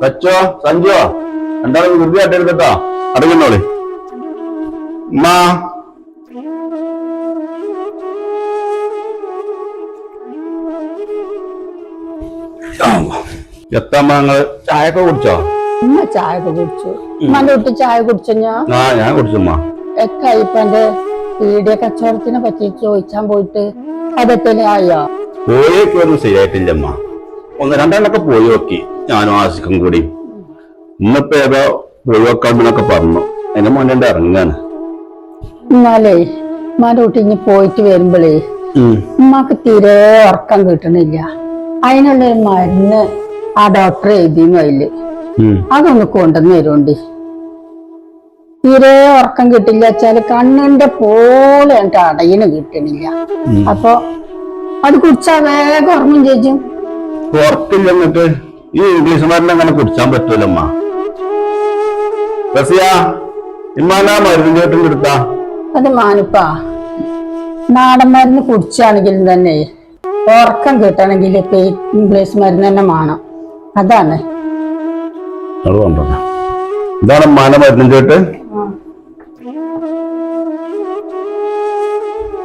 സച്ചോ സഞ്ജോ രണ്ടാളും വൃത്തി ആട്ടെടുക്കട്ടോ അറിയുന്നോളി ഉമ്മ. എത്തമ്മ നിങ്ങൾ? ചായയൊക്കെ കുടിച്ചോ? ഉമ്മ ചായ ഒക്കെ കുടിച്ചു. ഉമ്മാന്റെ കുട്ടി ചായ കുടിച്ചു ഞാൻ? ആ ഞാൻ കുടിച്ചുമ്മ ഒക്കെ ഇപ്പൊ എന്റെ പീഡിയ കച്ചവടത്തിനെ പറ്റി ചോദിച്ചാൻ പോയിട്ട് അതെത്തന്നെ ആയോ പോയേക്കൊന്നും ശരിയായിട്ടില്ലമ്മ ഒന്ന് രണ്ടെണ്ണൊക്കെ പോയി നോക്കി. ഞാനും ആസിക്കും കൂടി. ഇന്നിപ്പോ ഏതോ ഒഴിവാക്കാമെന്നൊക്കെ വെക്കാമെന്നൊക്കെ പറഞ്ഞു എന്റെ മോനെ ഇറങ്ങാണ്. എന്നാലേ ഉമ്മാന്റെ കുട്ടി ഇനി പോയിട്ട് വരുമ്പോഴേ ഉമ്മാക്ക് തീരെ ഉറക്കം കിട്ടണില്ല. അതിനുള്ള ഒരു മരുന്ന് ആ ഡോക്ടർ എഴുതിന്നു അതിൽ. അതൊന്ന് കൊണ്ടുവന്ന് തരുണ്ട് തീരെ ഉറക്കം കിട്ടില്ല വെച്ചാൽ കണ്ണിന്റെ പോലെ എന്റെ അടയിന് കിട്ടണില്ല. അപ്പൊ അത് കുടിച്ചാ വേഗം ഉറങ്ങും ചേച്ചും. ഉറക്കില്ല എന്നിട്ട്? ഈ ഇംഗ്ലീഷ് മരുന്ന് അങ്ങനെ കുടിച്ചാൻ പറ്റൂലമ്മ. റസിയ ഇമ്മാനാ മരുന്ന് ചേട്ടൻ എടുത്താ അത് മാനുപ്പാ. നാടൻ മരുന്ന് കുടിച്ചാണെങ്കിലും തന്നെ ഉറക്കം കിട്ടണമെങ്കിൽ ഇപ്പൊ ഇംഗ്ലീഷ് മരുന്ന് തന്നെ വേണം അതാണ്. അത് ഇതാണ് മാന മരുന്ന് ചേട്ട്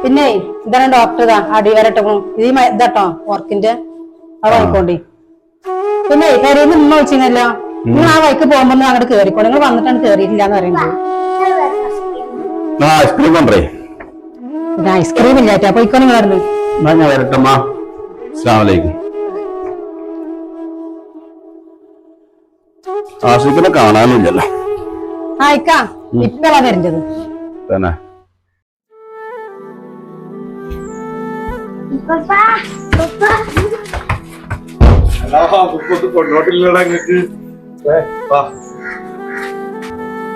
പിന്നെ ഇതാണ് ഡോക്ടർ അടിവരട്ടോ ഇത് ഇതാട്ടോ ഉറക്കിന്റെ. അത് വാങ്ങിക്കോണ്ടി. പിന്നെ കരയിൽ ഉമ്മ വിളിച്ചിരുന്നല്ലോ നിങ്ങൾ ആ വഴിക്ക് പോകുമ്പോ അങ്ങോട്ട് കേറിക്കോ. നിങ്ങൾ വന്നിട്ടാണ് കേറിയിട്ടില്ല എന്ന് പറയുന്നത്. ആ ഐസ്ക്രീം കൊണ്ടേ. ഐസ്ക്രീം ഇക്കോ നിങ്ങൾ പറഞ്ഞു ഞാൻ വരട്ടമ്മ അസ്സാമലൈക്കും ആഷിക്കിനെ കാണാനില്ലല്ലോ. ഇപ്പഴാ വരേണ്ടത്. തന്നെ.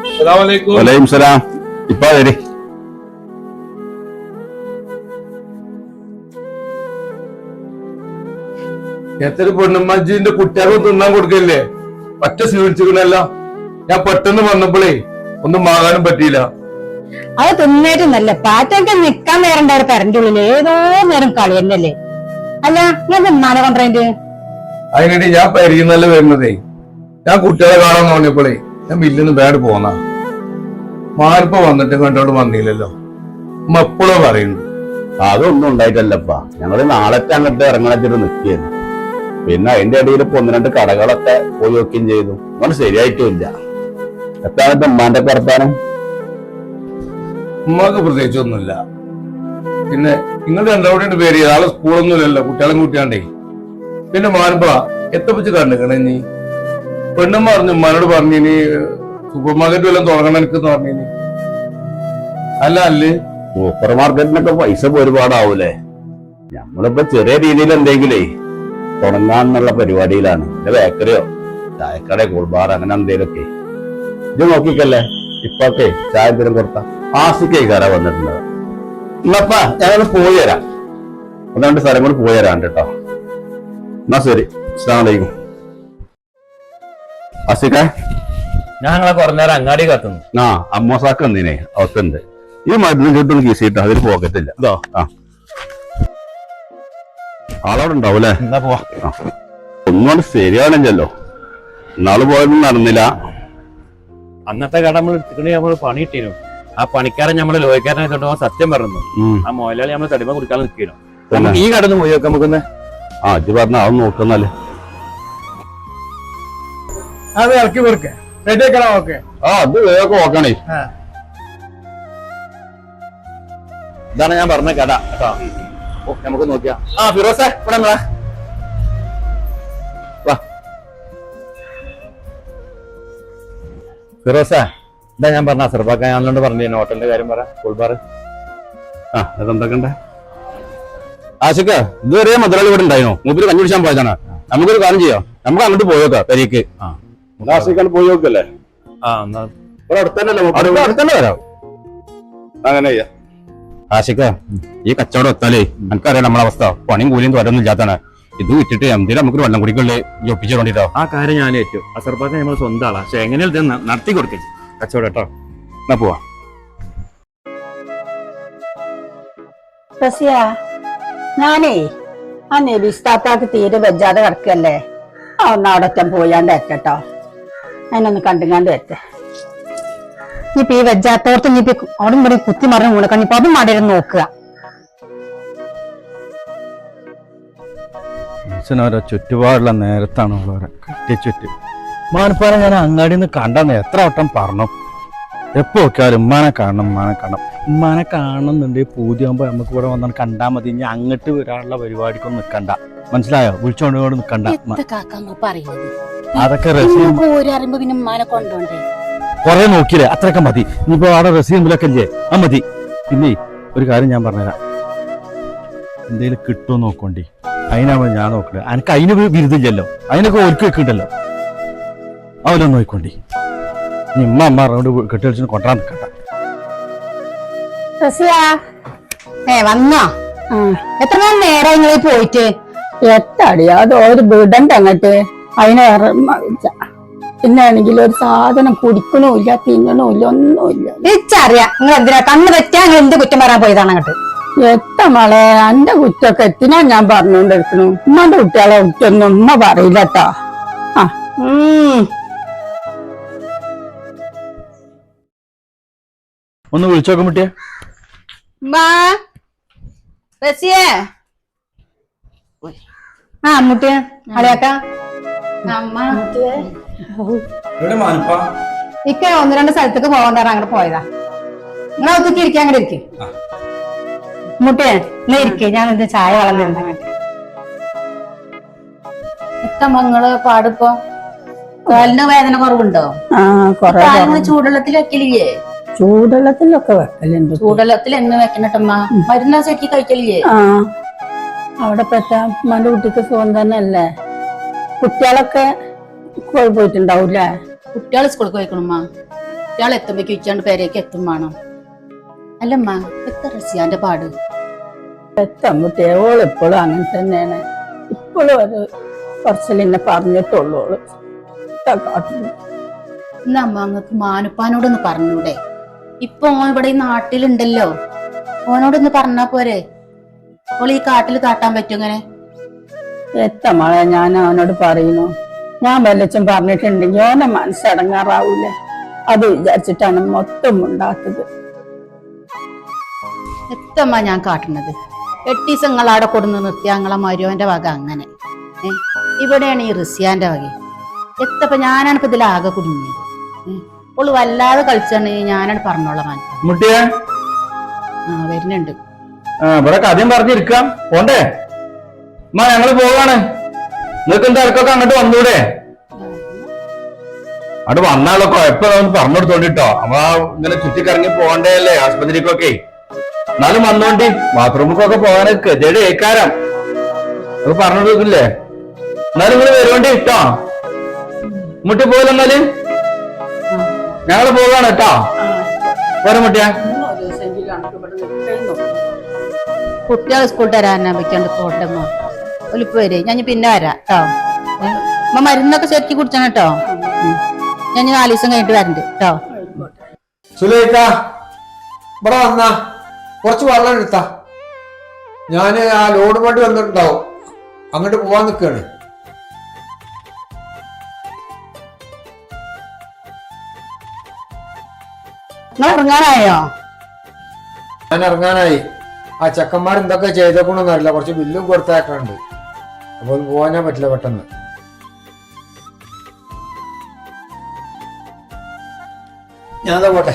അസ്സലാമലൈക്കും. വലൈക്കും സലാം. ഇപ്പൊ വരി. എത്ര പെണ്ണുമ്മജിന്റെ കുട്ടികൾക്ക് തിന്നാൻ കൊടുക്കല്ലേ? പറ്റ സ്വീകരിച്ചിരിക്കണല്ല. ഞാൻ പെട്ടെന്ന് വന്നപ്പോഴേ ഒന്നും മാറാനും പറ്റിയില്ല. അത് തിന്നേറ്റും നല്ല പാറ്റൊക്കെ നിക്കാൻ നേരം പെരന്റെ ഉള്ളിൽ ഏതോ നേരം കളി തന്നെയല്ലേ? അല്ല ഞാൻ തിന്നാനെ കൊണ്ടുവരേണ്ട അതിനിടെ ഞാൻ പരിക്കുന്നല്ല വരുന്നതേ ഞാൻ കുട്ടികളെ കാണാൻ തോന്നിയപ്പോഴേ ഞാൻ മില്ലിന്ന് ബാഡ് പോന്ന. മാരിപ്പ വന്നിട്ട് കണ്ടോണ്ട് വന്നില്ലല്ലോ. ഉമ്മ എപ്പോഴും പറയുന്നു. അതൊന്നും ഉണ്ടായിട്ടല്ലപ്പാ. ഞങ്ങൾ നാളത്തെ അങ്ങോട്ട് ഇറങ്ങണച്ചിട്ട് നിൽക്കുന്നു പിന്നെ അതിന്റെ ഇടയിൽ ഇപ്പൊ ഒന്ന് രണ്ട് കടകളൊക്കെ പോയി വെക്കുകയും ചെയ്തു. അതുകൊണ്ട് ശരിയായിട്ടില്ല. എത്താണ് ഉമ്മാന്റെ വർത്താനം? ഉമ്മക്ക് പ്രത്യേകിച്ചൊന്നുമില്ല പിന്നെ നിങ്ങൾ രണ്ടോടെ പേര് ആളെ സ്കൂളൊന്നുമില്ലല്ലോ കുട്ടികളെ കൂട്ടിയാണ്ടേ. പിന്നെ എത്ര എത്തപ്പിച്ച് കണ്ടുക്കണേ നീ പെണ്ണും പറഞ്ഞു ഉമ്മാനോട് ഇനി സൂപ്പർ മാർക്കറ്റ് വല്ലതും തുടങ്ങണം എനിക്കെന്ന് പറഞ്ഞിനി അല്ല അല്ലേ? സൂപ്പർ മാർക്കറ്റിനൊക്കെ പൈസ ഒരുപാടാവൂലേ? നമ്മളിപ്പോ ചെറിയ രീതിയിൽ എന്തെങ്കിലേ തുടങ്ങാന്നുള്ള പരിപാടിയിലാണ്. എന്റെ ബേക്കറിയോ ചായക്കട കൂൾബാർ അങ്ങനെ എന്തേലൊക്കെ. ഇത് നോക്കിക്കല്ലേ? ഇപ്പൊക്കെ ചായ എന്തെങ്കിലും കൊടുത്ത? ആസിക്കേ കയറാൻ വന്നിട്ടുണ്ട്. എന്നപ്പാ ഞങ്ങൾ പോയി തരാം ഒന്ന് രണ്ട് സ്ഥലം കൂടി പോയി തരാണ്ട് കേട്ടോ. എന്നാ ശരി. അസ്സാം അസിക്ക ആസിക്ക ഞങ്ങളെ കുറഞ്ഞ നേരം അങ്ങാടി കത്തുന്നു. ആ അമ്മോസാക്ക് എന്തിനെ അവത്തുണ്ട് ഈ മരുന്നും കിട്ടുന്ന കീസിട്ട് അതിൽ പോക്കറ്റില്ല ഇതോ ആ. ആളവിടെ ഉണ്ടാവും അല്ലേ? എന്നാ പോവാ. ആ. ഒന്നും ശരിയാണില്ലല്ലോ നാൾ പോയതൊന്നും നടന്നില്ല. അന്നത്തെ കട നമ്മൾ എടുത്തിട്ട് നമ്മൾ പണി ഇട്ടീനു ആ പണിക്കാരൻ നമ്മൾ ലോയക്കാരനെ തൊട്ട് സത്യം പറഞ്ഞു. ആ മോലാളി നമ്മൾ തടിമ കുടിക്കാൻ നിൽക്കുന്നു തന്നെ. ഈ കടന്ന് പോയി നോക്കാം നമുക്കൊന്ന് ആ ഇത് പറഞ്ഞ അത് നോക്കുന്നല്ലേ അത് ഇറക്കി വെറുക്കെ റെഡി ആക്കണം? ഓക്കെ. ആ അത് വേഗം നോക്കണേ. ഇതാണ് ഞാൻ പറഞ്ഞ കട കേട്ടോ. ഓ നമുക്ക് നോക്കിയാ. ആ ഫിറോസേ ഇവിടെ വാ. ഫിറോസേ ഇതാ ഞാൻ പറഞ്ഞ അസർബാക്കാൻ ഞാനോട് പറഞ്ഞു ഹോട്ടലിന്റെ കാര്യം പറ ഫുൾ ഫുൾബാർ ആ അതെന്തൊക്കെ ആശിക്ക ഇതുവരെ മുതലാളി ഇവിടെ ഉണ്ടായിരുന്നു മൂപ്പര് കഞ്ഞി പിടിച്ചാൻ പോയതാണ്. നമുക്കൊരു കാര്യം ചെയ്യാം. നമുക്ക് അങ്ങോട്ട് പോയോക്കാം പെരീക്ക്. ആശിക്കാണ് പോയി നോക്കല്ലേ ആ എന്നാ. ഇവിടെ അടുത്തന്നെ അടുത്തന്നെ വരാം. അങ്ങനെ ആശിക്ക ഈ കച്ചവടം എത്താലേ എനിക്കറിയാം നമ്മളെ അവസ്ഥ. പണിയും കൂലിയും തോരൊന്നും ഇല്ലാത്താണ് ഇത് വിറ്റിട്ട് എന്തിനാ നമുക്ക് വെള്ളം കുടിക്കല്ലേ ഒപ്പിച്ചു വേണ്ടിട്ടോ ആ കാര്യം ഞാൻ ഏറ്റു. അസർബാജ് നമ്മൾ സ്വന്തം ആളാ. പക്ഷെ എങ്ങനെയാ നടത്തി കൊടുക്കേ? കച്ചവടം കേട്ടോ. എന്നാ പോവാ. ഞാനേ ആ നെബിസ്താത്താക്ക് തീരെ വെജാതെ കിടക്കല്ലേ? ആ ഒന്ന് അവിടെ പോയാണ്ട് എത്തട്ടോ. അതിനൊന്ന് കണ്ടുങ്ങാണ്ട് എത്തേ. ഇനിയിപ്പോ ഈ വെജാത്തോർത്ത് ഇനിയിപ്പോ അവിടെ ഇവിടെ കുത്തി മറിഞ്ഞ് വീണക്കാൻ ഇപ്പൊ അതും മടയിൽ നോക്കുക. മനുഷ്യനോരോ ചുറ്റുപാടുള്ള നേരത്താണ് ഉള്ളവരെ കെട്ടിച്ചുറ്റ്. മാനപ്പാറ ഞാൻ അങ്ങാടിയിൽ നിന്ന് കണ്ടെന്ന് എത്ര വട്ടം പറഞ്ഞു. എപ്പോ നോക്കിയാലും ഉമ്മാനെ കാണണം ഉമ്മാനെ കാണണം. ഉമ്മാനെ കാണുന്നുണ്ടെങ്കിൽ പൂതിയാകുമ്പോൾ നമുക്ക് ഇവിടെ വന്നാൽ കണ്ടാൽ മതി. ഇനി അങ്ങോട്ട് വരാനുള്ള പരിപാടിക്കൊന്നും നിൽക്കണ്ട മനസ്സിലായോ? വിളിച്ചോണ്ട് കൊണ്ട് നിൽക്കണ്ട എത്ര പറയുന്നത്? അതൊക്കെ കൊറേ നോക്കിയില്ലേ? അത്രയൊക്കെ മതി. ഇനിയിപ്പോ അവിടെ റസീമിലൊക്കെ ഇല്ലേ? ആ മതി. പിന്നെ ഒരു കാര്യം ഞാൻ പറഞ്ഞുതരാം. എന്തേലും കിട്ടുമോ നോക്കണ്ടേ. അതിനാണ് ഞാൻ നോക്കണ്ടേ എനിക്ക് അതിന് ബിരുദില്ലല്ലോ അതിനൊക്കെ ഒരുക്കി വെക്കണ്ടല്ലോ. അവരൊന്ന് നോക്കിക്കോണ്ടി ഇനി ഉമ്മ അമ്മ റൗണ്ട് കെട്ടിടിച്ചു കൊണ്ടാൻ നിൽക്കണ്ട. റസിയാ. ഏ വന്നോ? എത്ര നേരം നേരം നിങ്ങൾ പോയിട്ട്? എത്താടി അത് ഒരു വിടണ്ട അങ്ങട്ട് അതിനെ ഇറച്ച പിന്നെ ആണെങ്കിൽ ഒരു സാധനം കുടിക്കണമില്ല തിന്നണമില്ല ഒന്നുമില്ല. തിരിച്ചറിയാം നിങ്ങൾ എന്തിനാ കണ്ണ് തെറ്റാ നിങ്ങൾ എന്ത് കുറ്റം പറയാൻ പോയതാണ് അങ്ങോട്ട്? എത്ത മളെ എന്റെ കുറ്റൊക്കെ എത്തിനാ ഞാൻ പറഞ്ഞുകൊണ്ടിരിക്കണു ഉമ്മന്റെ കുട്ടികളെ കുറ്റൊന്നും ഉമ്മ പറയില്ലട്ടാ. ആ. ഒന്ന് വിളിച്ചു നോക്കാൻ പറ്റിയ റസിയേ ആ അമ്മ. ഇക്ക ഒന്ന് രണ്ട് സ്ഥലത്തേക്ക് പോകണ്ട അങ്ങോട്ട് പോയതാ. നിങ്ങളെ ഒതുക്കി ഇരിക്കാൻ അങ്ങോട്ട് ഇരിക്കേ. മുട്ടേ നീ ഇരിക്കേ. ഞാൻ എന്റെ ചായ വളർന്നിരുന്ന എത്ര മങ്ങൾ പാടിപ്പോ? കാലിന് വേദന കുറവുണ്ടോ? ഇല്ലേ ചൂടുവെള്ളത്തിൽ വെക്കലില്ലേ ചൂടുവെള്ളത്തിലൊക്കെ വെക്കലുണ്ട് ചൂടുവെള്ളത്തിൽ എന്ന് വെക്കണട്ടമ്മ. മരുന്ന് ശരിക്ക് കഴിക്കലില്ലേ? ആ. അവിടെ പെട്ട ഉമ്മാന്റെ കുട്ടിക്ക് സുഖം തന്നെ അല്ലേ കുട്ടികളൊക്കെ സ്കൂളിൽ പോയിട്ടുണ്ടാവൂല കുട്ടികൾ സ്കൂളിൽ പോയിക്കണമ്മ. കുട്ടികൾ എത്തുമ്പോഴേക്ക് ഉച്ചാണ്ട് പേരേക്ക് എത്തും വേണം. അല്ലമ്മ എത്ര റസിയാന്റെ പാട്. എത്താൻ കുട്ടിയെ? ഇപ്പോഴും അങ്ങനെ തന്നെയാണ്. ഇപ്പോഴും ഒരു കുറച്ചിലെന്നെ പറഞ്ഞിട്ടുള്ളൂ. ഓൾ എന്താ കാട്ടുന്നത്? എന്നാ അമ്മ അങ്ങക്ക് മാനുപ്പാനോടൊന്ന് പറഞ്ഞൂടെ? ഇപ്പൊ ഓൻ ഇവിടെ ഈ നാട്ടിലുണ്ടല്ലോ. ഓനോടൊന്ന് പറഞ്ഞാ പോരെ. ഓൾ ഈ കാട്ടിൽ കാട്ടാൻ പറ്റും ഇങ്ങനെ? എത്ര മഴ ഞാൻ അവനോട് പറയുന്നു? ഞാൻ വല്ലച്ചും പറഞ്ഞിട്ടുണ്ടെങ്കിൽ ഓനെ മനസ്സടങ്ങാറാവൂല? അത് വിചാരിച്ചിട്ടാണ് മൊത്തം ഉണ്ടാത്തത്. എത്തമ്മ ഞാൻ കാട്ടുന്നത്. എട്ടീസം നിങ്ങൾ അവിടെ കൊടുന്ന് നിർത്തിയ ഞങ്ങളെ മരുവന്റെ വക അങ്ങനെ. ഇവിടെയാണ് ഈ റിസിയാന്റെ വക. എത്തപ്പ ഞാനാണിപ്പോ ഇതിലാകെ കുടുങ്ങിയത്. ഓൾ വല്ലാതെ കളിച്ചാണെങ്കിൽ ഞാനോട് പറഞ്ഞോളാം മാൻ മുട്ടിയെ? ആ വരുന്നുണ്ട്. ആ ഇവിടെ കഥയും പറഞ്ഞിരിക്കാം. പോണ്ടേ? മാ ഞങ്ങൾ പോവാണ്. നിങ്ങൾക്ക് എന്താ ഇടക്കൊക്കെ അങ്ങോട്ട് വന്നൂടെ? അവിടെ വന്നാലോ കുഴപ്പമില്ല പറഞ്ഞു കൊടുത്തോണ്ടിട്ടോ അമ്മ ഇങ്ങനെ ചുറ്റിക്കറങ്ങി പോകണ്ടേ അല്ലേ ആസ്പത്രിക്കൊക്കെ എന്നാലും വന്നോണ്ടി. ബാത്റൂമിക്കൊക്കെ പോകാനൊക്കെ ചെടി ഏക്കാരം. അത് പറഞ്ഞു കൊടുക്കില്ലേ എന്നാലും നിങ്ങൾ വരുവണ്ടി ഇട്ടോ മുട്ടി പോലെ എന്നാൽ? ഞങ്ങൾ പോവാണ് കേട്ടോ. പോരെ മുട്ടിയാ. കുട്ടികൾ സ്കൂൾ തരാനാ വെക്കാണ്ട് പോട്ടെ ഒലിപ്പ് വരെ. ഞാൻ പിന്നെ വരാം കേട്ടോ. അമ്മ മരുന്നൊക്കെ ശരിക്ക് കുടിച്ചാണ് കേട്ടോ. ഞാൻ നാല് ദിവസം കഴിഞ്ഞിട്ട് വരണ്ട് കേട്ടോ. സുലേക്ക ഇവിടെ വന്ന. കുറച്ച് വെള്ളം എടുത്താ. ഞാൻ ആ ലോഡ് വണ്ടി വന്നിട്ടുണ്ടാവും. അങ്ങോട്ട് പോവാൻ നിൽക്കുകയാണ് നിങ്ങൾ ഇറങ്ങാനായോ ഞാൻ ഇറങ്ങാനായി ആ ചെക്കന്മാർ എന്തൊക്കെ ചെയ്തേക്കണമെന്ന് അറിയില്ല. കുറച്ച് ബില്ലും കൊടുത്തേക്കാനുണ്ട് അപ്പൊ ഒന്ന് പോകാൻ പറ്റില്ല പെട്ടെന്ന്. ഞാൻ പോട്ടെ?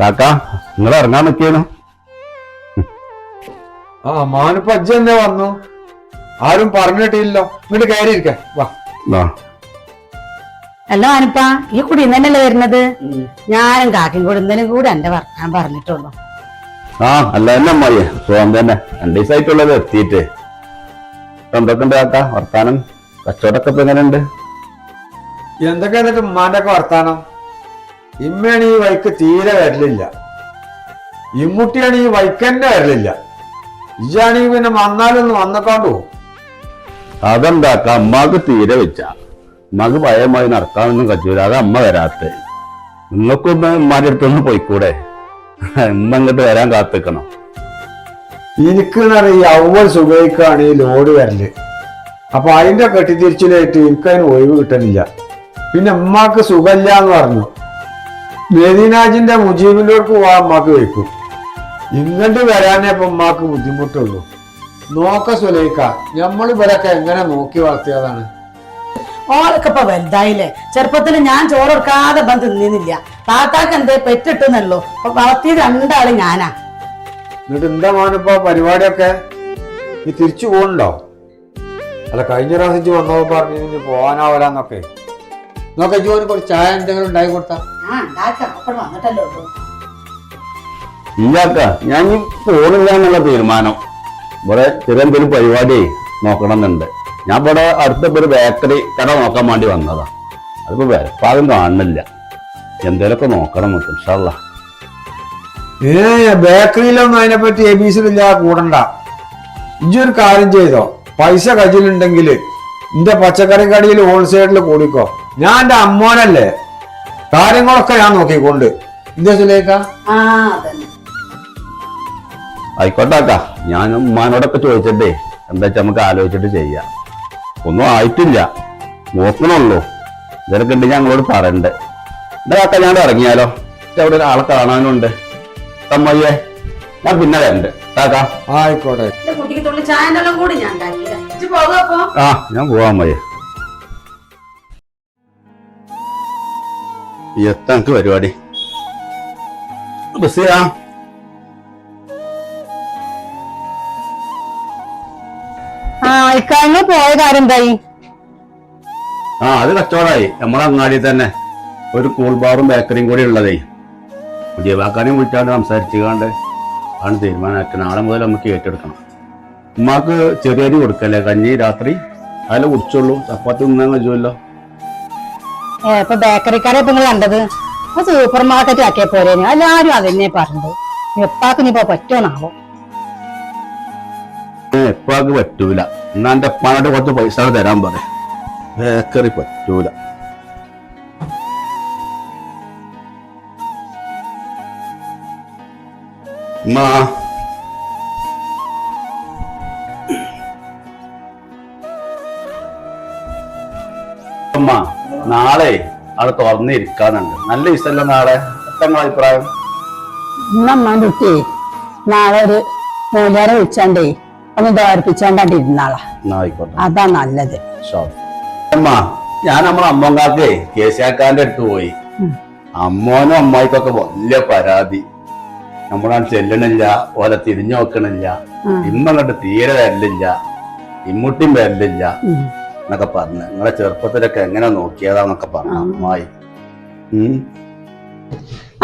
കാക്ക? നിങ്ങൾ ഇറങ്ങാൻ നിൽക്കുന്നു ആ മാനിപ്പോ അജ്ജ എന്നെ വന്നു. ആരും പറഞ്ഞിട്ടില്ലല്ലോ ഇങ്ങോട്ട് കയറിയിരിക്കാൻ വാ. അല്ല അനുപ്പ ഈ കുടി തന്നെയല്ലേ വരുന്നത്? ഞാനും കാക്കും കൂടി കൂടെ കൂടി എന്റെ വർത്താൻ പറഞ്ഞിട്ടുള്ളൂ. ആ അല്ല തന്നെ അമ്മായി സുഖം തന്നെ. രണ്ടു ദിവസമായിട്ടുള്ളത് എത്തിയിട്ട്. എന്തൊക്കെ ഉണ്ട് കാക്ക? വർത്താനം? കച്ചവടമൊക്കെ ഇപ്പൊ എങ്ങനെയുണ്ട്? എന്തൊക്കെ എന്നിട്ട് ഉമ്മാന്റെ ഒക്കെ വർത്താനം? ഇമ്മയാണ് ഈ വഴിക്ക് തീരെ വരലില്ല. ഇമ്മുട്ടിയാണ് ഈ വൈക്കന്നെ വരലില്ല. ഈ പിന്നെ വന്നാലൊന്ന് വന്നക്കാണ്ടു അതെന്താക്ക അമ്മയ്ക്ക് തീരെ വെച്ച. അമ്മയ്ക്ക് ഭയമായി നടക്കാനൊന്നും കച്ചൂല അത് അമ്മ വരാത്ത. നിങ്ങൾക്കും ഉമ്മാന്റെ അടുത്തൊന്ന് പോയിക്കൂടെ? ഉമ്മ ഇങ്ങോട്ട് വരാൻ കാത്തിക്കണം. എനിക്കെന്നറിയ അവൾ സുഖിക്കാണ് ഈ ലോഡ് വരൽ. അപ്പൊ അതിന്റെ കെട്ടിത്തിരിച്ചിലായിട്ട് എനിക്കതിന് ഒഴിവ് കിട്ടണില്ല. പിന്നെ ഉമ്മാക്ക് സുഖമില്ല എന്ന് പറഞ്ഞു. മെദിനാജിന്റെ മുജീബിന്റെ അടുക്ക് പോവാൻ അമ്മയ്ക്ക് വയ്ക്കും. ഇങ്ങോട്ട് വരാനേ ഇപ്പൊ ഉമ്മാക്ക് ബുദ്ധിമുട്ടുള്ളൂ. നോക്ക സുലൈക്ക നമ്മൾ ഇവരൊക്കെ എങ്ങനെ നോക്കി വളർത്തിയതാണ്? ഓളൊക്കെ ഇപ്പൊ വലുതായില്ലേ? ചെറുപ്പത്തിൽ ഞാൻ ചോറ് കൊടുക്കാതെ ഇപ്പം തിന്നിന്നില്ല. താത്താക്ക് എന്തേ പെറ്റിട്ടുന്നല്ലോ വളർത്തിയത് രണ്ടാൾ ഞാനാ. എന്നിട്ട് എന്താ മോനിപ്പോ പരിപാടിയൊക്കെ? നീ തിരിച്ചു പോകണ്ടോ അല്ല കഴിഞ്ഞ പ്രാവശ്യം ഇജ്ജ് വന്നപ്പോ പറഞ്ഞു ഇനി പോവാനാവലാന്നൊക്കെ. നോക്ക ജോന് കുറച്ച് ചായ എന്തെങ്കിലും ഉണ്ടായി കൊടുത്താ. വന്നിട്ടല്ലോ ഉണ്ടാക്കാം ഇല്ലാക്ക ഞാൻ ഈ പോണില്ല എന്നുള്ള തീരുമാനം. ഇവിടെ ചെറിയ എന്തെങ്കിലും പരിപാടി നോക്കണമെന്നുണ്ട്. ഞാൻ ഇവിടെ അടുത്ത ഒരു ബേക്കറി കട നോക്കാൻ വേണ്ടി വന്നതാ. അതിപ്പോ വരപ്പാകം കാണുന്നില്ല. എന്തേലൊക്കെ നോക്കണം നമുക്ക് ഇഷ്ടമല്ല ഏ ബേക്കറിയിലൊന്നും അതിനെപ്പറ്റി എ ബി സി ഇല്ലാതെ കൂടണ്ട. ഇജ്ജൊരു കാര്യം ചെയ്തോ. പൈസ കയ്യിലുണ്ടെങ്കിൽ എന്റെ പച്ചക്കറി കടയിൽ ഹോൾസെയിലിൽ കൂടിക്കോ. ഞാൻ എന്റെ അമ്മോനല്ലേ. കാര്യങ്ങളൊക്കെ ഞാൻ നോക്കിക്കൊണ്ട്. എന്താ സുലേഖ ആ ആയിക്കോട്ടാക്ക. ഞാൻ ഉമ്മാനോടൊക്കെ ചോദിച്ചിട്ടേ എന്താ വെച്ചാൽ നമുക്ക് ആലോചിച്ചിട്ട് ചെയ്യാം. ഒന്നും ആയിട്ടില്ല. നോക്കണുള്ളൂ. ഇതിനൊക്കെ ഉണ്ട് ഞങ്ങളോട് പറയണ്ട്. എന്താ കാക്ക ഞാൻ ഇറങ്ങിയാലോ? അവിടെ ഒരാളെ കാണാനുണ്ട്. തമ്മയ്യേ ഞാൻ പിന്നെ വരണ്ട്. കാക്ക. ആയിക്കോട്ടെ. ഞാൻ ആ ഞാൻ പോവാൻ മയ്യേ എത്താ എനിക്ക് പരിപാടി. ബസ്സിയാ പോയ കാര്യം എന്തായി? ആ അത് കച്ചവടമായി. നമ്മളെ അങ്ങാടി തന്നെ ഒരു കൂൾ ബാറും ബേക്കറിയും കൂടി ഉള്ളതേ. പുതിയ വാക്കാനും വിളിച്ചാണ്ട് സംസാരിച്ചുകൊണ്ട് ആണ് തീരുമാനമാക്കി നാളെ മുതൽ നമുക്ക് ഏറ്റെടുക്കണം. ഉമ്മാക്ക് ചെറിയരി കൊടുക്കല്ലേ? കഞ്ഞി രാത്രി അതെല്ലാം കുടിച്ചുള്ളൂ ചപ്പാത്തി തിന്നാൻ കഴിയുമല്ലോ. ഏ ഇപ്പൊ ബേക്കറിക്കാരെ ഇപ്പൊ നിങ്ങൾ കണ്ടത്? സൂപ്പർ മാർക്കറ്റ് ആക്കിയ പോലെ എല്ലാരും അതന്നെ പറഞ്ഞത്. എപ്പാക്ക് ഇനിയിപ്പോ പറ്റുമോന്നാവോ എപ്പാക്ക് പറ്റൂല. എന്നാ എന്റെ എപ്പാനോട് കുറച്ച് പൈസ തരാൻ പറ ബേക്കറി പറ്റൂല. മാ അമ്മ നാളെ അവിടെ തുറന്നിരിക്കാന്നുണ്ട് നല്ല ദിവസമല്ല നാളെ? നിങ്ങളെ അഭിപ്രായം? ഇന്നമ്മാന്റെ നാളെ ഒരു മൂലാരെ വിളിച്ചാണ്ടേ. ഒന്ന് ദ്വാരിപ്പിച്ചാണ്ടാണ്ട് ഇരുന്നാളാ അതാ നല്ലത്. അമ്മ ഞാൻ നമ്മളെ അമ്മങ്കാക്കേ കേശാക്കാന്റെ അടുത്ത് പോയി. അമ്മോനും അമ്മായിക്കൊക്കെ വലിയ പരാതി. നമ്മളാണ് ചെല്ലണില്ല ഓലെ തിരിഞ്ഞു നോക്കണില്ല. ഇമ്മ തീരെ വരലില്ല. ഇമ്മൂട്ടിയും വരലില്ല. എന്നൊക്കെ പറഞ്ഞു. നിങ്ങളെ ചെറുപ്പത്തിലൊക്കെ എങ്ങനെ നോക്കിയതാന്നൊക്കെ പറഞ്ഞു അമ്മായി.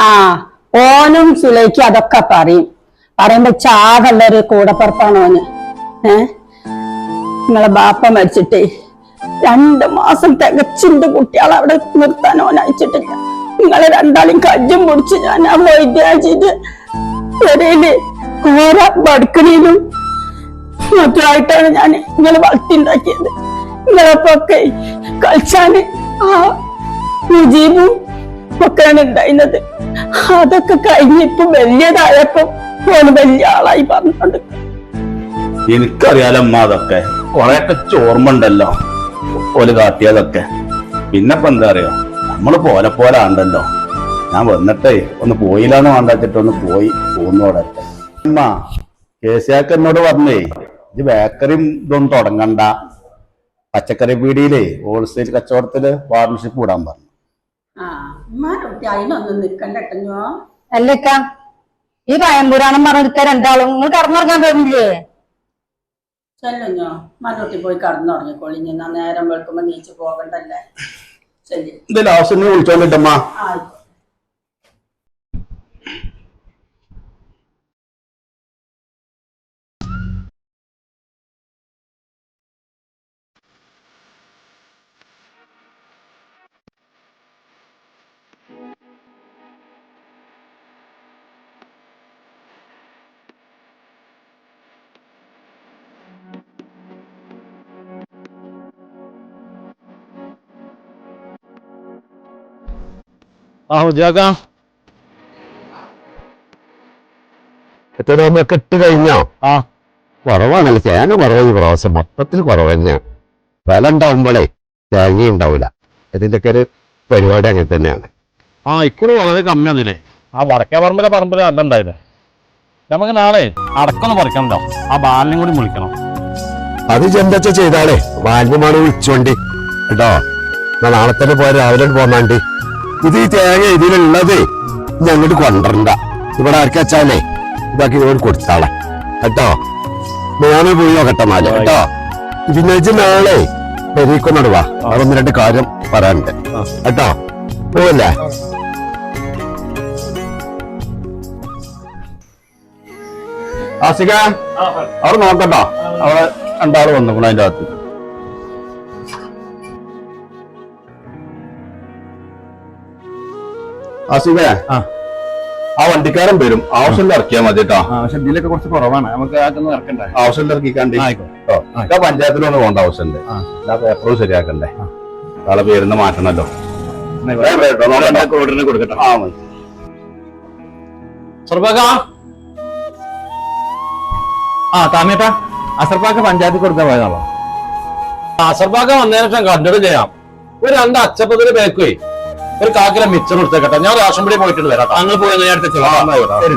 ആ ഓനും സുലൈക്കും അതൊക്കെ പറയും. പറയുമ്പോ ചാകല്ലൊരു കൂടപ്പുറപ്പാണ് ഓന് ഏ? നിങ്ങളെ ബാപ്പ മരിച്ചിട്ടേ രണ്ട് മാസം തികച്ചിന്റെ കുട്ടികളെ അവിടെ നിർത്താൻ ഓനയച്ചിട്ടില്ല നിങ്ങളെ രണ്ടാളും കജ്ജും പൊടിച്ച് ഞാൻ ആ വൈദ്യാചിട്ട് കോര ബടുക്കണിയിലും മറ്റുമായിട്ടാണ് ഞാൻ നിങ്ങളെ വളർത്തിണ്ടാക്കിയത്. നിങ്ങളെപ്പൊക്കെ കളിച്ചാന് ആ മുജീബും ഒക്കെയാണ് ഉണ്ടായിരുന്നത്. അതൊക്കെ കഴിഞ്ഞിപ്പോ വലിയതായപ്പോ ഓന് വലിയ ആളായി പറഞ്ഞോണ്ട് എനിക്കറിയാലോ അമ്മ അതൊക്കെ. കൊറേയൊക്കെ ചോർമ്മ ഉണ്ടല്ലോ ഓൽ കാട്ടിയതൊക്കെ. പിന്നെ ഇപ്പൊ എന്താ അറിയോ? നമ്മൾ പോലെ പോലെ ആണ്ടല്ലോ. ഞാൻ വന്നിട്ടേ ഒന്ന് പോയില്ലാന്ന് വേണ്ടാച്ചിട്ട് ഒന്ന് പോയി പോന്നോടെ അമ്മ കെ സി ആക്ക് എന്നോട് പറഞ്ഞേ ഇത് ബേക്കറിയും ഇതൊന്നും തുടങ്ങണ്ട. പച്ചക്കറി പീടിയിലേ ഹോൾസെയിൽ കച്ചവടത്തിൽ പാർട്ണർഷിപ്പ് വിടാൻ പറഞ്ഞു. അല്ലേക്കാ ഈ പയമ്പുരാണം പറഞ്ഞെടുത്ത രണ്ടാളും. നിങ്ങൾ കറന്നിറങ്ങാൻ തോന്നില്ലേ ചെല്ലുഞ്ഞോ? മരോട്ടി പോയി കടന്നുറങ്ങിക്കോളി. ഞാൻ നേരം വെളുക്കുമ്പോ നീച്ചു പോകണ്ടല്ലേ? ശരി ഇത് ലാസ്റ്റ് വിളിച്ചോണ്ടിട്ടമ്മ. ആയിക്കോട്ടെ. ആ ഉജാക്ക എത്ര രൂപയൊക്കെ ഇട്ട് കഴിഞ്ഞോ? ആ. കുറവാണല്ലോ ചേന കുറവ് ഈ പ്രാവശ്യം? മൊത്തത്തിൽ കുറവ് തന്നെയാണ് വില ഉണ്ടാവുമ്പോഴേ തേങ്ങ ഉണ്ടാവില്ല ഇതിന്റെയൊക്കെ ഒരു പരിപാടി അങ്ങനെ തന്നെയാണ്. ആ ഇക്കുറി വളരെ കമ്മിയാന്നില്ലേ? ആ വടക്കേ പറമ്പിലെ പറമ്പിൽ അല്ല ഉണ്ടായില്ലേ? നമുക്ക് നാളെ അടക്കൊന്ന് പറിക്കണ്ടോ ആ ബാലിനും കൂടി വിളിക്കണം അത് ചെന്തച്ച ചെയ്താളേ വാൽവുമാണ് വിളിച്ചോണ്ടി. കേട്ടോ? നാളെ തന്നെ പോയ രാവിലെ പോന്നാണ്ട്. ഇത് ഈ തേങ്ങ ഇതിലുള്ളത് ഞങ്ങോട്ട് കൊണ്ടരണ്ട ഇവിടെ ആർക്കച്ചാലേ ഇതാക്കി ഇങ്ങോട്ട് കൊടുത്താളെ. കേട്ടോ? ഞാൻ പോയി നോക്കട്ടെ നാല്. കേട്ടോ? പിന്നെ വെച്ച് നാളെ പെരീക്കൊന്നോട് വാ. അതൊന്ന് രണ്ട് കാര്യം പറയാനുണ്ട്. കേട്ടോ? പോവല്ലേ? ആസിക അവിടെ നോക്കട്ടോ. അവിടെ രണ്ടാൾ വന്നു അതിന്റെ അകത്ത്. ആസിക ആ. വണ്ടിക്കാരൻ വരും. ആവശ്യം ഇറക്കിയാൽ മതി കേട്ടോ. പക്ഷെ ഇതിലൊക്കെ കുറച്ച് കുറവാണ്. നമുക്ക് അതൊന്ന് ഇറക്കണ്ടേ? ആവശ്യം ഇറക്കിക്കാണ്ട്. കേട്ടോ പഞ്ചായത്തിലൊന്ന് പോകേണ്ട ആവശ്യമുണ്ട്. എല്ലാ പേപ്പറും ശരിയാക്കണ്ടേ. നാളെ പേരുന്ന് മാറ്റണല്ലോ. കോഡിന് കൊടുക്കട്ടെ. ആ മതി. സർബാക്ക ആ താമേട്ടാ. അസർബാക്ക പഞ്ചായത്തിൽ കൊടുക്കാൻ പോയതാണോ? അസർബാക്ക വന്നതിന് ശേഷം കണ്ടിട്ട് ചെയ്യാം. ഒരു രണ്ട് അച്ചപ്പത്തിന് ബേക്കുവേ ഒരു കാക്കില മിച്ചർ കൊടുത്തേക്കട്ടെ ഞാൻ റേഷൻ പിടി പോയിട്ട് വരാം അങ്ങ് പോയി ഞാൻ അടുത്ത് ശരി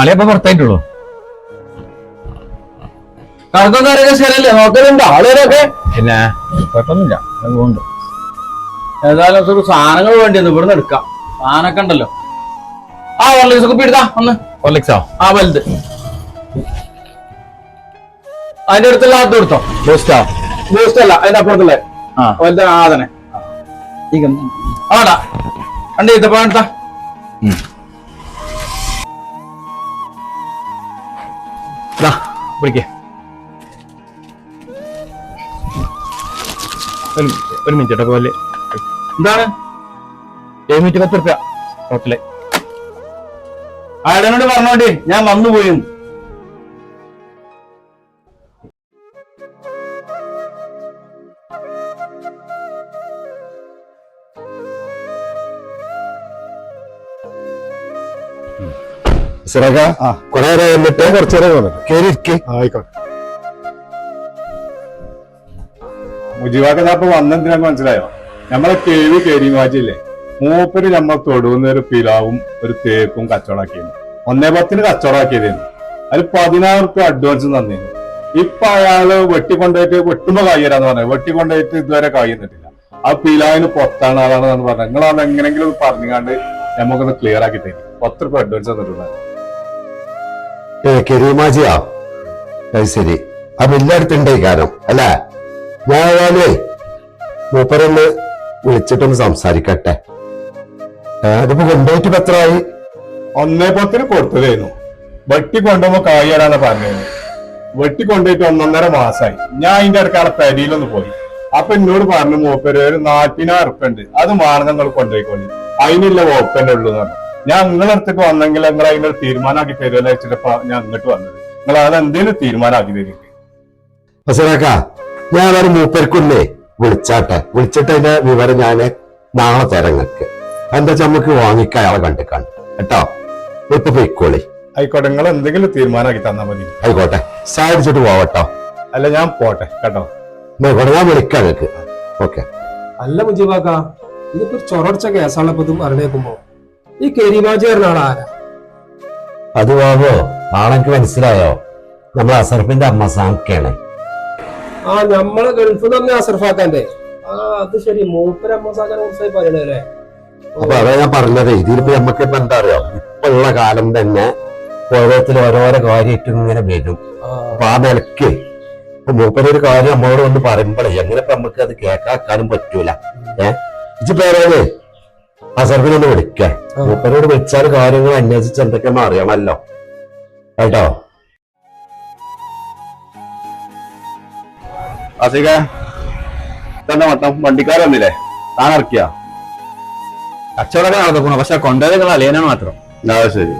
അളിയപ്പ പുറത്തായിട്ടുള്ളൂ കണക്കും കാര്യമൊക്കെ ശരിയല്ലേ? നോക്കലുണ്ടോ? ആളുകളൊക്കെ? പിന്നെ കുഴപ്പമൊന്നുമില്ല. പോകുന്നുണ്ട് ഏതായാലും ഒരു സാധനങ്ങൾ വേണ്ടി ഇവിടുന്ന് എടുക്കാം. സാധനമൊക്കെ ഉണ്ടല്ലോ. ആ ഹോർലിക്സ് കുപ്പി എടുത്താ ഒന്ന്. ഹോർലിക്സോ ആ വലുത്. അതിന്റെ അടുത്തുള്ള അത് കൊടുത്തോ. ബൂസ്റ്റാ? ബൂസ്റ്റ് അല്ല അതിന്റെ അപ്പുറത്തുള്ള. ആദനെ ആടാ. കണ്ടി ഈത്തപ്പഴം എടുത്താ പിടിക്കേ. ഒരു ഒരു മിനിറ്റ് കേട്ടോ പോലെ എന്താണ്? ഏഴ് മിനിറ്റ് പത്ത് റുപ്യ ടോട്ടൽ. ആടനോട് പറഞ്ഞോണ്ടി ഞാൻ വന്നു പോയി സിറക കുറെ കേറിയിരിക്കേ ആയിക്കോട്ടെ. മുജിവാക്ക വന്നെന്തിനാന്ന് മനസ്സിലായോ? നമ്മളെ കേവി കേരിമാജില്ലേ മൂപ്പര് നമ്മൾ തൊടുന്ന ഒരു പിലാവും ഒരു തേപ്പും കച്ചവടാക്കിയിരുന്നു. ഒന്നേ പത്തിന് കച്ചവടാക്കിയതായിരുന്നു അതിൽ പതിനായിരം റുപ്യ അഡ്വാൻസ് തന്നിരുന്നു ഇപ്പൊ അയാൾ വെട്ടിക്കൊണ്ടുപോയിട്ട് വെട്ടുമ്പോ കായ്യരാന്ന് പറഞ്ഞു വെട്ടിക്കൊണ്ടുപോയിട്ട് ഇതുവരെ കായ്യുന്നിട്ടില്ല ആ പിലാവിന് പൊത്താണ് അതാണ് പറഞ്ഞത്. നിങ്ങൾ അത് എങ്ങനെങ്കിലും ഒന്ന് പറഞ്ഞുകൊണ്ട് നമുക്കൊന്ന് ക്ലിയർ ആക്കി തരും പത്ത് റുപ്യ അഡ്വാൻസ് തന്നിട്ടുണ്ടായിരുന്നു കരീമാജിയാ അത് ശരി. ആ ബില്ലടുത്തുണ്ടേ കാരണം അല്ലേ? ഞായാലേ മൂപ്പറൊന്ന് വിളിച്ചിട്ടൊന്ന് സംസാരിക്കട്ടെ. അതിപ്പോ കൊണ്ടുപോയിട്ട് ഇപ്പൊ എത്രയായി ഒന്നേ പത്തിന് കൊടുത്തതായിരുന്നു വെട്ടി കൊണ്ടുപോകുമ്പോ കായ്യരാന്ന് പറഞ്ഞത് വെട്ടി കൊണ്ടുപോയിട്ട് ഒന്നൊന്നര മാസമായി ഞാൻ അതിന്റെ ഇടയ്ക്ക് ആളെ പെരിയിലൊന്ന് പോയി. അപ്പൊ എന്നോട് പറഞ്ഞു മൂപ്പര് ഒരു നാട്ടിനായിരം ഉറുപ്പുണ്ട് അത് മാണം നിങ്ങൾ കൊണ്ടുപോയിക്കോളി അതിനുള്ള വകുപ്പന്നെ ഉള്ളൂ എന്ന് പറഞ്ഞു. ഞാൻ നിങ്ങളെ അടുത്തേക്ക് വന്നെങ്കിൽ നിങ്ങൾ അതിനൊരു തീരുമാനമാക്കി തരുമല്ലോ വെച്ചിട്ടപ്പോ ഞാൻ ഇങ്ങോട്ട് വന്നത്. നിങ്ങൾ അത് എന്തെങ്കിലും തീരുമാനമാക്കി തരും ഹസനാക്ക ഞാൻ ഒരു മൂപ്പർക്കൊന്നേ വിളിച്ചാട്ടെ. വിളിച്ചിട്ട് അതിന്റെ വിവരം ഞാൻ നാളെ തരാം നിങ്ങൾക്ക് എന്താ നമുക്ക് കണ്ടു അയാളെ കണ്ടിക്കാണ്ട്. കേട്ടോ? ഇപ്പൊ പൊയ്ക്കോളി. ആയിക്കോട്ടെ നിങ്ങൾ എന്തെങ്കിലും തീരുമാനമാക്കി തന്നാ മതി. ആയിക്കോട്ടെ. സാധിച്ചിട്ട് പോവട്ടോ. അല്ല ഞാൻ പോട്ടെ കേട്ടോ. ഞാൻ വിളിക്കാം നിങ്ങൾക്ക് ഓക്കെ. അല്ല മുജീബാക്ക ഇതിപ്പോ ചൊറച്ച ചൊറടിച്ച കേസാണ് ഇപ്പൊ ഇതും അറിഞ്ഞേക്കുമ്പോ ഈ കെരിബാജി പറഞ്ഞ ആളാരാ അത് ബാബോ ആളെനിക്ക് മനസ്സിലായോ? നമ്മൾ അസർഫിന്റെ അമ്മ സാമിക്കാണ് ആ നമ്മളെ ഗൾഫിൽ തന്നെ അസർഫാക്കാന്റെ. ആ അത് ശരി. മൂപ്പര അമ്മസാക്കാനെ കുറിച്ചായി പറയണല്ലേ അപ്പൊ അതാ ഞാൻ പറഞ്ഞത്. ഇതിലിപ്പോ നമുക്ക് ഇപ്പൊ എന്താ അറിയോ? ഇപ്പൊ ഉള്ള കാലം തന്നെ ഓരോരുത്തർ ഓരോരോ കാര്യമായിട്ട് ഇങ്ങനെ വരും. അപ്പൊ ആ നിലയ്ക്ക് ഇപ്പൊ കാര്യം നമ്മളോട് വന്ന് പറയുമ്പോഴേ എങ്ങനെ ഇപ്പൊ നമുക്ക് അത് കേൾക്കാക്കാനും പറ്റൂല. ഏഹ് ഇച്ച് അസർബിനൊന്ന് വിളിക്കേ. മൂപ്പരോട് വിളിച്ചാൽ കാര്യങ്ങൾ അന്വേഷിച്ച് എന്തൊക്കെയാണെന്ന് മാറിയാമല്ലോ കേട്ടോ? അസിക തന്നെ മട്ടം വണ്ടിക്കാരൊന്നില്ലേ താൻ ഇറക്കിയ? കച്ചവടമൊക്കെ നടന്നു പക്ഷെ കൊണ്ടുപോയത് നിങ്ങൾ അലിയനാണ് മാത്രം ശരി.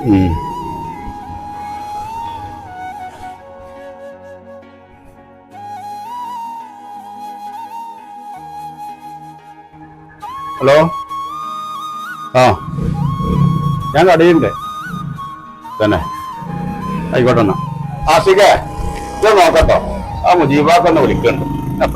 ഹലോ? ആ. ഞാൻ കടയുണ്ട് തന്നെ. ആയിക്കോട്ടെ എന്നാ. ആസികേ ഇത് നോക്കട്ടോ. ആ മുജീബാക്കൊന്ന് വിളിക്കണ്ട്. ഞാൻ